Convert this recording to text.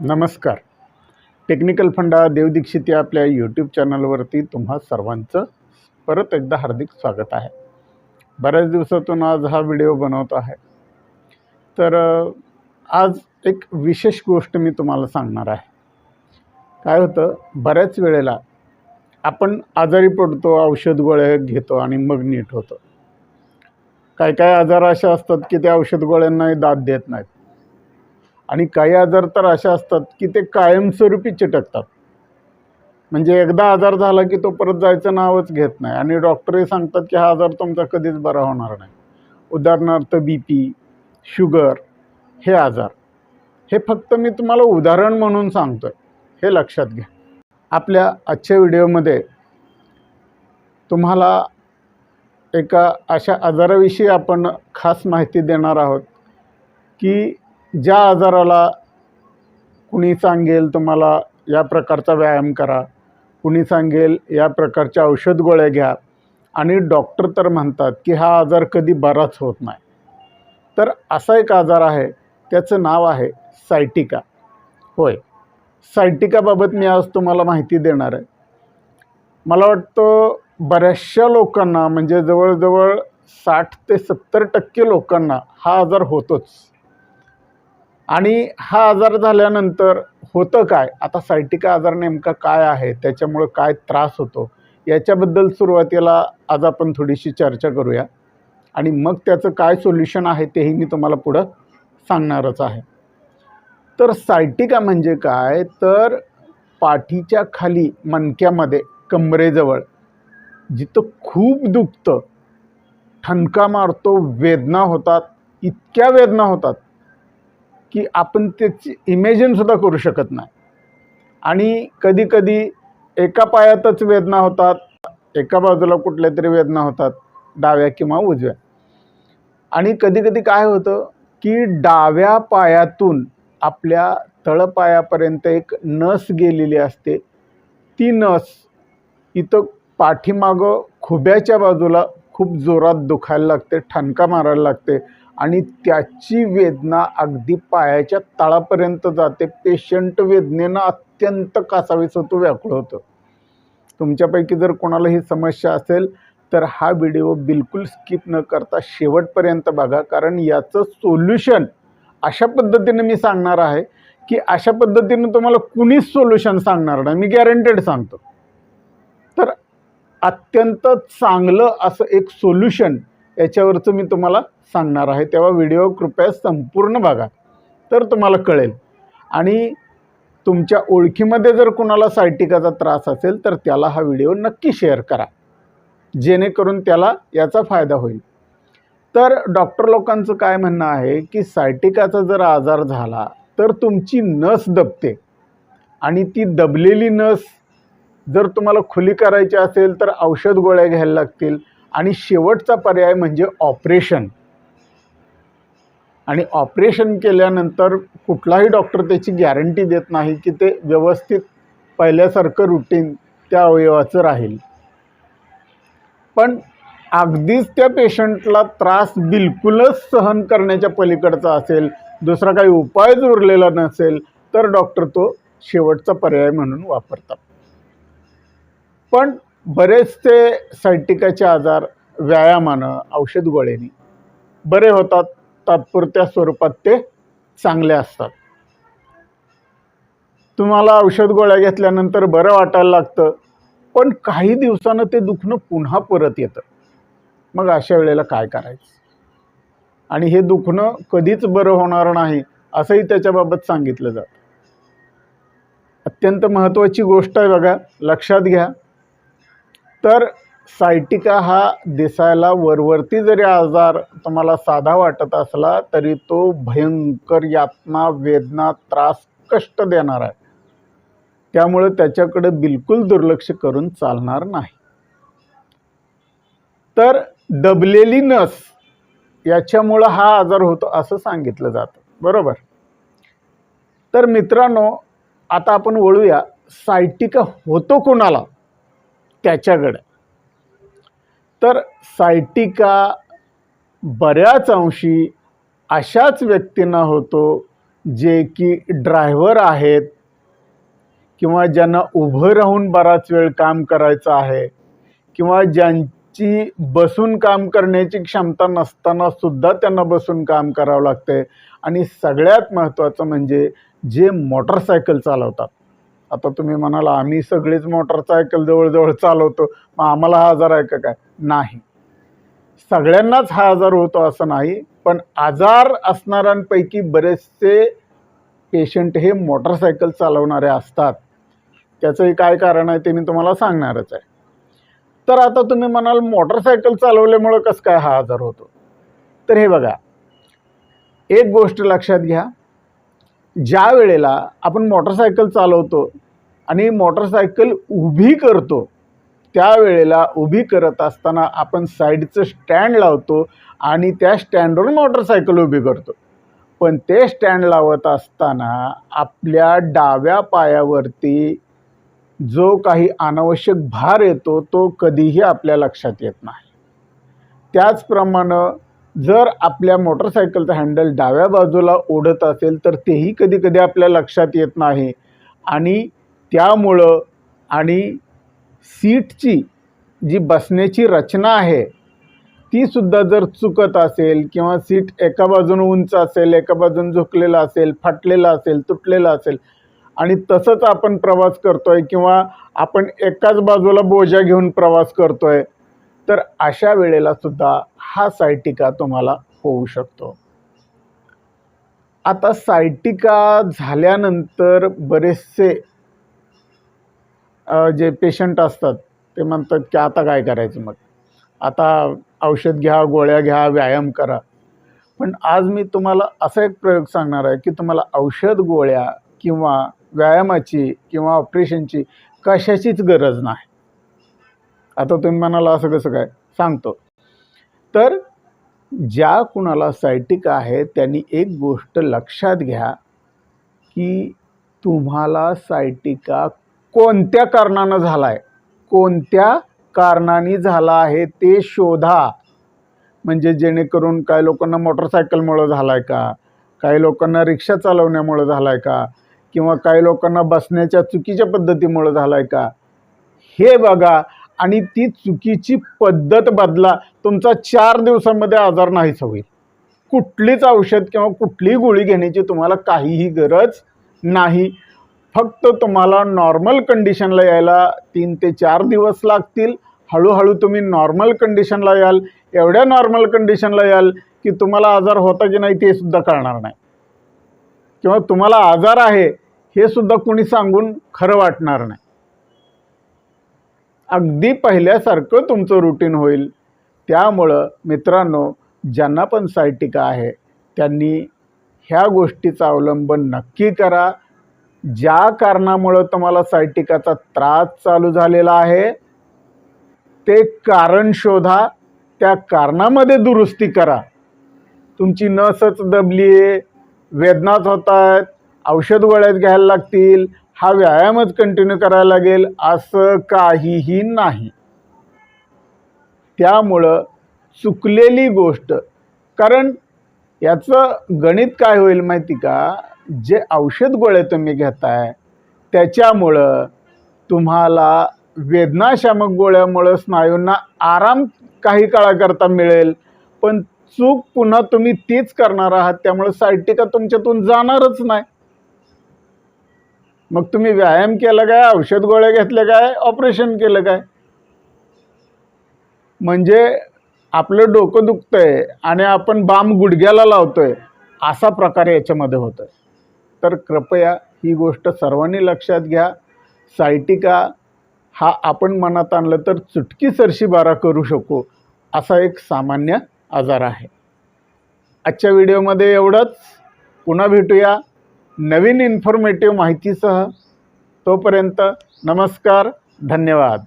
नमस्कार. टेक्निकल फंडा देवदीक्षित या आपल्या यूट्यूब चॅनलवरती तुम्हा सर्वांचं परत एकदा हार्दिक स्वागत आहे. बऱ्याच दिवसातून आज हा व्हिडिओ बनवतो आहे. तर आज एक विशेष गोष्ट मी तुम्हाला सांगणार आहे. काय होतं बऱ्याच वेळेला आपण आजारी पडतो औषध गोळ्या घेतो आणि मग नीट होतं. काय काय आजार असे असतात की त्या औषध गोळ्यांनाही दाद देत नाहीत. आणि काही आजार तर असे असतात की ते कायमस्वरूपी चिटकतात. म्हणजे एकदा आजार झाला की तो परत जायचं नावच घेत नाही. आणि डॉक्टरही सांगतात की हा आजार तुमचा कधीच बरा होणार नाही. उदाहरणार्थ बी पी शुगर हे आजार. हे फक्त मी तुम्हाला उदाहरण म्हणून सांगतो आहे हे लक्षात घ्या. आपल्या आजच्या व्हिडिओमध्ये तुम्हाला एका अशा आजाराविषयी आपण खास माहिती देणार आहोत की ज्या आजाराला कुणी सांगेल तुम्हाला या प्रकारचा व्यायाम करा कुणी सांगेल या प्रकारच्या औषध गोळ्या घ्या आणि डॉक्टर तर म्हणतात की हा आजार कधी बराच होत नाही. तर असा एक आजार आहे त्याचं नाव आहे सायटिका. होय सायटिकाबाबत मी आज तुम्हाला माहिती देणार आहे. मला वाटतं बऱ्याचशा लोकांना म्हणजे जवळजवळ साठ ते सत्तर टक्के लोकांना हा आजार होतोच. आणि हा आजार झाल्यानंतर होतं काय? आता सायटिका आजार नेमका काय आहे? त्याच्यामुळं काय त्रास होतो? याच्याबद्दल सुरुवातीला आज आपण थोडीशी चर्चा करूया. आणि मग त्याचं काय सोल्युशन आहे तेही मी तुम्हाला पुढं सांगणारच आहे. तर सायटिका म्हणजे काय? तर पाठीच्या खाली मणक्यामध्ये कमरेजवळ जिथं खूप दुखतं ठणका मारतो वेदना होतात इतक्या वेदना होतात की आपण त्याची इमेजिनसुद्धा करू शकत नाही. आणि कधीकधी एका पायातच वेदना होतात एका बाजूला कुठल्या तरी वेदना होतात डाव्या किंवा उजव्या. आणि कधीकधी काय होतं की डाव्या पायातून आपल्या तळपायापर्यंत एक नस गेलेली असते. ती नस इथं पाठीमागं खुब्याच्या बाजूला खूप जोरात दुखायला लागते ठणका मारायला लागते. आणि त्याची वेदना अगदी पायाच्या तळापर्यंत जाते. पेशंट वेदनेनं अत्यंत कासावीस होतो व्याकुळ होतं. तुमच्यापैकी जर कोणाला ही समस्या असेल तर हा व्हिडिओ बिलकुल स्किप न करता शेवटपर्यंत बघा. कारण याचं सोल्युशन अशा पद्धतीने मी सांगणार आहे की अशा पद्धतीनं तुम्हाला कुणीच सोल्युशन सांगणार नाही. मी गॅरंटेड सांगतो. तर अत्यंत चांगलं असं एक सोल्युशन याच्यावरचं मी तुम्हाला सांगणार आहे. तेव्हा व्हिडिओ कृपया संपूर्ण बघा. तर तुम्हाला कळेल. आणि तुमच्या ओळखीमध्ये जर कुणाला सायटिकाचा त्रास असेल तर त्याला हा व्हिडिओ नक्की शेअर करा. जेणेकरून त्याला याचा फायदा होईल. तर डॉक्टर लोकांचं काय म्हणणं आहे की सायटिकाचा जर आजार झाला तर तुमची नस दबते. आणि ती दबलेली नस जर तुम्हाला खुली करायची असेल तर औषध गोळ्या घ्यायला लागतील. आणि शेवटचा पर्याय म्हणजे ऑपरेशन. आणि ऑपरेशन केल्यानंतर कुठलाही डॉक्टर त्याची गॅरंटी देत नाही की ते व्यवस्थित पहिल्यासारखं रुटीन त्या अवयवाचं राहील. पण अगदीच त्या पेशंटला त्रास बिलकुलच सहन करण्याच्या पलीकडचा असेल दुसरा काही उपायच उरलेला नसेल तर डॉक्टर तो शेवटचा पर्याय म्हणून वापरतात. पण बरेचसे सायटिकाचे आजार व्यायामानं औषध गोळ्यांनी बरे होतात तात्पुरत्या स्वरूपात ते चांगले असतात. तुम्हाला औषध गोळ्या घेतल्यानंतर बरं वाटायला लागतं पण काही दिवसानं ते दुखणं पुन्हा परत येतं. मग अशा वेळेला काय करायचं? आणि हे दुखणं कधीच बरं होणार नाही असंही त्याच्याबाबत सांगितलं जातं. अत्यंत महत्त्वाची गोष्ट आहे बघा लक्षात घ्या. तर सायटिका हा दिसायला वरवरती जरी आजार तुम्हाला साधा वाटत असला तरी तो भयंकर यातना वेदना त्रास कष्ट देणार आहे. त्यामुळे त्याच्याकडे बिलकुल दुर्लक्ष करून चालणार नाही. तर दबलेली नस याच्यामुळं हा आजार होतो असं सांगितलं जातं. बरोबर? तर मित्रांनो आता आपण वळूया सायटिका होतो कोणाला? त्याच्याकडं. तर सायटिका बऱ्याच अंशी अशाच व्यक्तींना होतो जे की ड्रायव्हर आहेत किंवा ज्यांना उभं राहून बराच वेळ काम करायचं आहे किंवा ज्यांची बसून काम करण्याची क्षमता नसताना सुद्धा त्यांना बसून काम करावं लागते आणि सगळ्यात महत्त्वाचं म्हणजे जे मोटरसायकल चालवतात. आता तुम्ही म्हणाला आम्ही सगळीच मोटरसायकल जवळजवळ चालवतो मग आम्हाला हा आजार आहे का काय? नाही. सगळ्यांनाच हा आजार होतो असं नाही पण आजार असणाऱ्यांपैकी बरेचसे पेशंट हे मोटरसायकल चालवणारे असतात. त्याचंही काय कारण आहे ते मी तुम्हाला सांगणारच आहे. तर आता तुम्ही म्हणाल मोटरसायकल चालवल्यामुळं कसं काय हा आजार होतो? तर हे बघा एक गोष्ट लक्षात घ्या. ज्या वेळेला आपण मोटरसायकल चालवतो आणि मोटरसायकल उभी करतो. त्यावेळेला उभी करत असताना आपण साईडचं स्टँड लावतो आणि त्या स्टँडवर मोटरसायकल उभी करतो. पण ते स्टँड लावत असताना आपल्या डाव्या पायावरती जो काही अनावश्यक भार येतो तो कधीही आपल्या लक्षात येत नाही. त्याचप्रमाणे जर आपल्या मोटरसायकलचं हँडल डाव्या बाजूला ओढत असेल तर तेही कधी कधी आपल्या लक्षात येत नाही. आणि त्यामुळं आणि सीटची जी बसण्याची रचना आहे ती सुद्धा जर चुकत असेल किंवा सीट एका बाजून उंच असेल एका बाजून झुकलेलं असेल फाटलेलं असेल तुटलेलं असेल आणि तसंच आपण प्रवास करतोय किंवा आपण एकाच बाजूला बोजा घेऊन प्रवास करतोय तर अशा वेळेला सुद्धा हा सायटिका तुम्हाला होऊ शकतो. आता सायटिका झाल्यानंतर बरेचसे जे पेशंट असतात ते म्हणतात की आता काय करायचं मग? आता औषध घ्या गोळ्या घ्या व्यायाम करा. पण आज मी तुम्हाला असा एक प्रयोग सांगणार आहे की तुम्हाला औषध गोळ्या किंवा व्यायामाची किंवा ऑपरेशनची कशाचीच गरज नाही. आता तुम्ही म्हणाला असं कसं काय? सांगतो. तर ज्या कुणाला सायटिका आहे त्यांनी एक गोष्ट लक्षात घ्या की तुम्हाला सायटिका कोणत्या कारणानं झाला आहे कोणत्या कारणाने झाला आहे ते शोधा. म्हणजे जेणेकरून काही लोकांना मोटरसायकलमुळं झाला आहे का? काही लोकांना रिक्षा चालवण्यामुळं झाला आहे का? किंवा काही लोकांना बसण्याच्या चुकीच्या पद्धतीमुळं झाला आहे का? हे बघा. आणि ती चुकीची पद्धत बदला तुमचा चार दिवसामध्ये आजार नाहीच होईल. कुठलीच औषध किंवा कुठलीही गोळी घेण्याची तुम्हाला काहीही गरज नाही. फक्त तुम्हाला नॉर्मल कंडिशनला यायला तीन ते चार दिवस लागतील. हळूहळू तुम्ही नॉर्मल कंडिशनला याल. एवढ्या नॉर्मल कंडिशनला याल की तुम्हाला आजार होता की नाही ते सुद्धा कळणार नाही. किंवा तुम्हाला आजार आहे हे सुद्धा कुणी सांगून खरं वाटणार नाही. अगदी पहिल्यासारखं तुमचं रुटीन होईल. त्यामुळं मित्रांनो ज्यांना पण सायटिका आहे त्यांनी ह्या गोष्टीचा अवलंबन नक्की करा. ज्या कारणामुळं तुम्हाला सायटिकाचा त्रास चालू झालेला आहे ते कारण शोधा त्या कारणामध्ये दुरुस्ती करा. तुमची नसच दबली आहे वेदनाच होत आहेत औषध गोळ्यात घ्यायला लागतील हा व्यायामच कंटिन्यू करायला लागेल असं काहीही नाही. त्यामुळं चुकलेली गोष्ट कारण याचं गणित काय होईल माहिती का? जे औषध गोळे तुम्ही घेताय त्याच्यामुळं तुम्हाला वेदनाशामक गोळ्यामुळं स्नायूंना आराम काही काळाकरता मिळेल. पण चूक पुन्हा तुम्ही तीच करणार आहात त्यामुळं सायटिका तुमच्यातून जाणारच नाही. मग तुम्ही व्यायाम केला काय? औषध गोळ्या घेतल्या काय? ऑपरेशन केलं काय? म्हणजे आपलं डोकं दुखतंय आणि आपण बाम गुडघ्याला लावतोय असा प्रकार याच्यामध्ये होतोय. तर कृपया ही गोष्ट सर्वांनी लक्षात घ्या. सायटिका हा आपण मनात आणलं तर चुटकी सरशी बारा करू शकू असा एक सामान्य आजार आहे. आजच्या व्हिडिओमध्ये एवढंच. पुन्हा भेटूया नवीन इन्फॉर्मेटिव्ह माहितीसह. तोपर्यंत नमस्कार धन्यवाद.